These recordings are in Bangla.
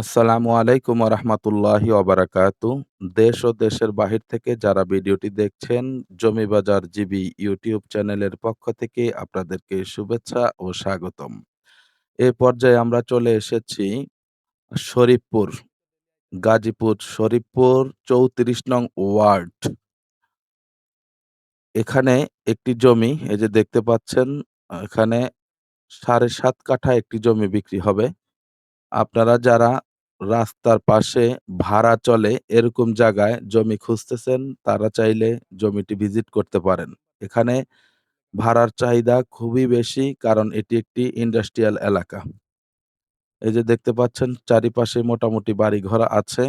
আসসালামু আলাইকুম ওরহমাতুল্লাহি ওবারাকাতু। দেশ ও দেশের বাহির থেকে যারা ভিডিওটি দেখছেন, জমি বাজার জিবি ইউটিউব চ্যানেলের পক্ষ থেকে আপনাদেরকে শুভেচ্ছা ও স্বাগতম। এ পর্যায়ে আমরা চলে এসেছি শরীফপুর, গাজীপুর শরীফপুর ৩৪ নং ওয়ার্ড। এখানে একটি জমি এই যে দেখতে পাচ্ছেন, এখানে ৭.৫ কাঠা একটি জমি বিক্রি হবে। আপনারা যারা রাস্তার পাশে ভাড়া চলে এরকম জায়গায় জমি খুঁজতেছেন, তারা চাইলে জমিটি ভিজিট করতে পারেন। এখানে ভাড়ার চাহিদা খুবই বেশি কারণ এটি একটি ইন্ডাস্ট্রিয়াল এলাকা। এই যে দেখতে পাচ্ছেন চারিপাশে মোটামুটি বাড়িঘর আছে।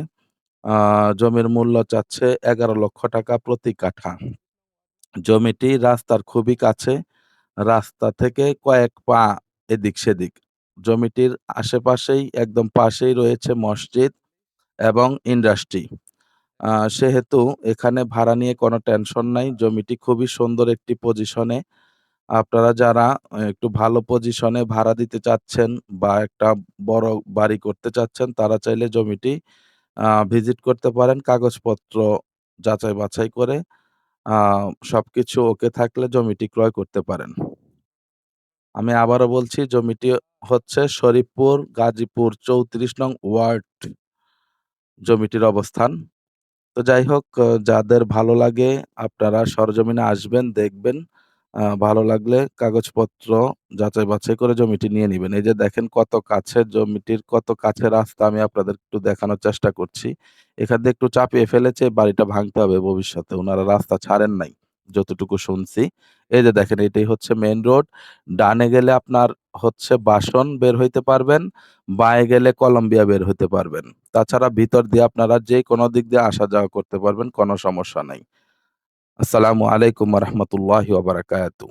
আ জমির মূল্য চাচ্ছে ৳১১,০০,০০০ প্রতি কাঠা। জমিটি রাস্তার খুবই কাছে। রাস্তা থেকে কয়েক পা এদিক-সেদিক। জমিটির আশেপাশেই একদম পাশেই রয়েছে মসজিদ এবং ইন্ডাস্ট্রি। সেহেতু এখানে ভাড়া নিয়ে কোনো টেনশন নাই। জমিটি খুবই সুন্দর একটি পজিশনে। আপনারা যারা একটু ভালো পজিশনে ভাড়া দিতে চাচ্ছেন বা একটা বড় বাড়ি করতে চাচ্ছেন, তারা চাইলে জমিটি ভিজিট করতে পারেন। কাগজপত্র যাচাই-বাছাই করে আ সবকিছু ওকে থাকলে জমিটি ক্রয় করতে পারেন। আমি আবারও বলছি জমিটি হচ্ছে শরীফপুর, গাজীপুর ৩৪ নং ওয়ার্ড জমিটির অবস্থান। তো যাই হোক যাদের ভালো লাগে আপনারা সরজমিনে আসবেন, দেখবেন। ভালো লাগলে কাগজপত্র যাচাই-বাছাই করে জমিটি নিয়ে নেবেন এই যে দেখেন কত কাছে জমিটির কত কাছে রাস্তা আমি আপনাদের একটু দেখানোর চেষ্টা করছি। এখান দিয়ে একটু চাপিয়ে ফেলেছে বাড়িটা ভাঙতে হবে ভবিষ্যতে। ওনারা রাস্তা ছাড়েন নাই, যতটুকু শুনছি। এই যে দেখেন এটাই হচ্ছে মেন রোড। ডানে গেলে আপনার হচ্ছে বাসন বের হইতে পারবেন, বাঁয়ে গেলে কলম্বিয়া বের হইতে পারবেন। তাছাড়া ভিতর দিয়ে আপনারা যে কোনো দিক দিয়ে আসা যাওয়া করতে পারবেন, কোনো সমস্যা নাই। আসসালামু আলাইকুম রহমতুল্লাহ ওবারাকাতু।